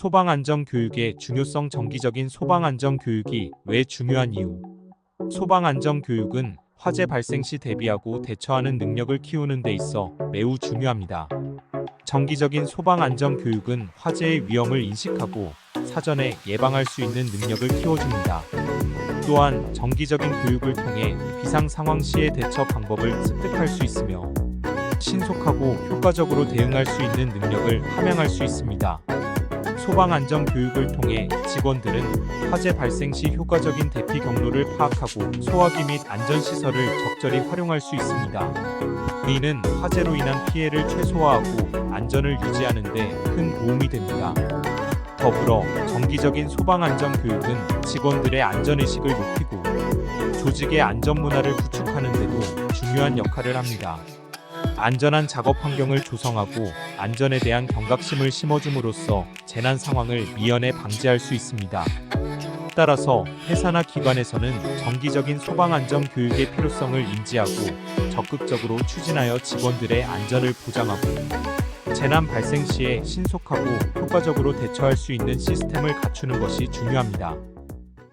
소방안전교육의 중요성 정기적인 소방안전교육이 왜 중요한 이유 소방안전교육은 화재 발생 시 대비하고 대처하는 능력을 키우는 데 있어 매우 중요합니다. 정기적인 소방안전교육은 화재의 위험을 인식하고 사전에 예방할 수 있는 능력을 키워줍니다. 또한 정기적인 교육을 통해 비상 상황 시의 대처 방법을 습득할 수 있으며 신속하고 효과적으로 대응할 수 있는 능력을 함양할 수 있습니다. 소방 안전 교육을 통해 직원들은 화재 발생 시 효과적인 대피 경로를 파악하고 소화기 및 안전 시설을 적절히 활용할 수 있습니다. 이는 화재로 인한 피해를 최소화하고 안전을 유지하는 데 큰 도움이 됩니다. 더불어 정기적인 소방 안전 교육은 직원들의 안전 의식을 높이고 조직의 안전 문화를 구축하는 데도 중요한 역할을 합니다. 안전한 작업 환경을 조성하고 안전에 대한 경각심을 심어줌으로써 재난 상황을 미연에 방지할 수 있습니다. 따라서 회사나 기관에서는 정기적인 소방 안전 교육의 필요성을 인지하고 적극적으로 추진하여 직원들의 안전을 보장하고 재난 발생 시에 신속하고 효과적으로 대처할 수 있는 시스템을 갖추는 것이 중요합니다.